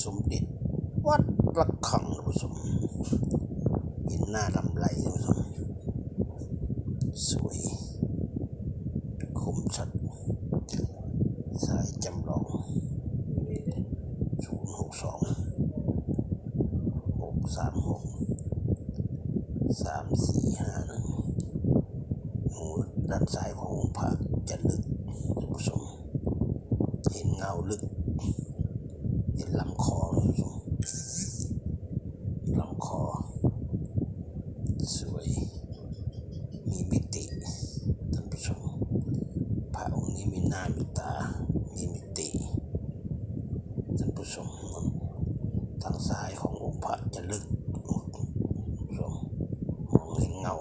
สมเด็จ วัดประฆังผู้ชมเห็นหน้าลำไรผู้ชมสวย คมชัด สายจำลองศูนย์หกสองหกสามหกสามสี่ห้าหนึ่งหูด้านซ้ายของพระจะลึกผู้ชมเห็นเงาลึก ลำคอท่านผู้ชมลำคอ สวย มีมิติท่านผู้ชมพระองค์นี้มีหน้ามีตา มีมิติท่านผู้ชมทางซ้ายขององค์พระจะลึกชมมองเห็นเงา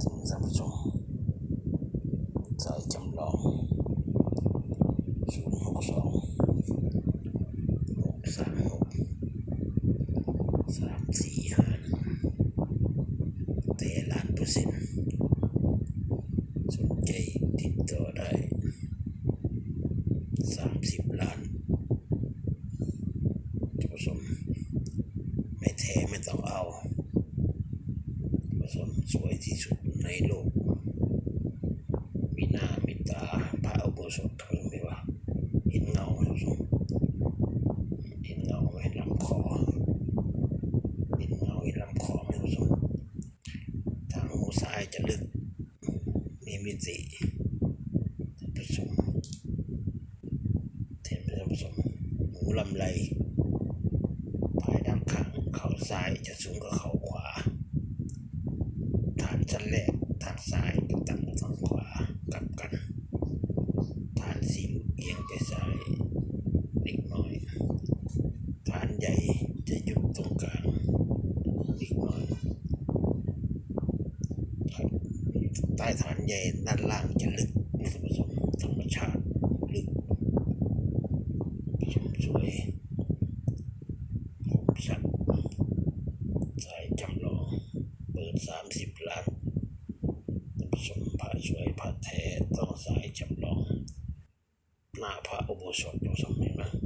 ท่านผู้ชมสายจำลองศูนย์หก สามหกสามสี่ห้าเตล้านเปอร์เซ็นต์สนใจติดต่อได้สามสิบล้านผสมไม่แท้ไม่ต้องเอาผสมสวยที่สุดในโลกมีหน้ามีตาพระอุโบสถเขาไม่ว่า เห็นเงาไหมผสมเห็นเงาไหมลำคอ เห็นเงาเห็นลำคอไหมผสมทายจะลึก มีมิติผู้ชมท่านผู้ชมหูลำไรภายด้านข้างเขาซ้ายจะสูงกว่าเขาขวาฐานชั้นแรกทางซ้ายจะต่ำกว่าทางขวากลับกันฐานสีเอียงไปซ้ายเล็กน้อยฐานใหญ่จะยู่ตรงกลางเล็กน้อย ครับใต้ฐานใหญ่ด้านล่างจะลึกท่านผู้ชมธรรมชาติลึกชมสวยคมชัดสายจำลอง เปิดสามสิบล้านท่านผู้ชมพระสวยพระแท้ต้องสายจำลอง หน้าพระอุโบสถท่านผู้ชมเห็นไหมดู